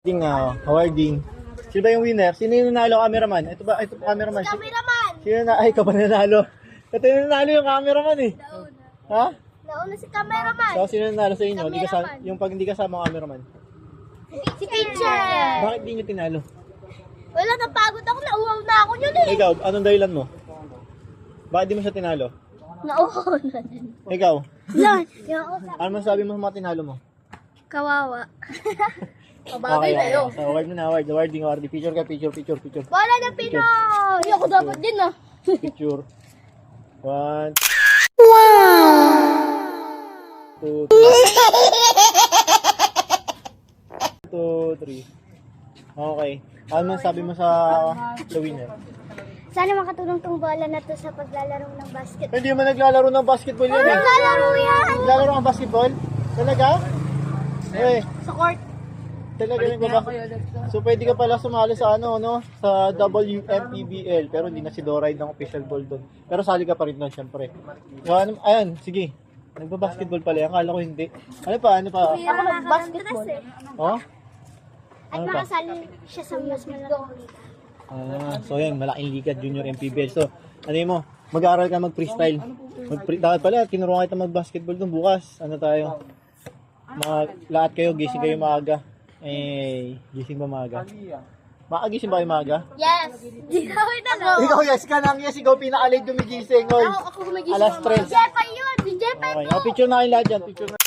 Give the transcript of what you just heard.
Ding nga, awarding. Sino ba yung winner? Sino yung nanalo cameraman? Ito ba? Ito pa cameraman. Si- Cameraman! Sino na? Ay, ka ba nanalo? Ito yung nanalo yung cameraman eh. Ha? Nauna si cameraman. So, sino nanalo sa inyo? Di kasama, Cameraman. yung pag hindi kasama ang cameraman. Si teacher! Bakit di nyo tinalo? Wala, napagod ako. Nauwaw na ako yun eh. Ikaw, anong dahilan mo? Bakit di mo siya tinalo? Nauwaw na din. Ikaw, yung ako sa ano masabi mo sa mga tinalo mo? kawawa. Okay, okay. So, award mo na, award. Awarding, awarding. Picture ka, picture, picture, picture. Wala na Pinoy! Hindi ako dapat din ah. Picture. One. Wow! Two, three. Two, three. Okay. Ano man sabi mo sa sa winner? Sana makatulong tong bola na to sa paglalaro ng basket. Hindi mo naglalaro ng basketball yan eh. Naglalaro yan! Naglalaro ng basketball? Talaga? Eh, Sa court. Talaga yung babas- So pwede ka pala sumali sa ano, no? Sa WMPBL. Pero hindi na si Doride ng official ball doon. Pero sali ka pa rin doon, syempre. So, ano, ayan, sige. Nagba-basketball pala yan. Akala ko hindi. Ano pa, ano pa? Ako nag-basketball. Oh? At Ano nakasali siya sa mas malaking liga. Ah, so yan, malaking liga junior MPBL. So, ano yun mo? Mag-aaral ka mag-freestyle. Mag dapat pala, kinuruan kita mag-basketball dun bukas. Ano tayo? Mga, lahat kayo, gising kayo maaga. Eh, gising ba maaga? Maagising ba kayo maaga? Yes! Na ako na Ikaw, yes ka nang yes. Ikaw pinaka-late gumigising. Oy. Ako, ako gumagising. Alas tres. Si Jepa yun! Si Jepa Okay, ito! oh, picture na kayo lahat dyan. Picture na.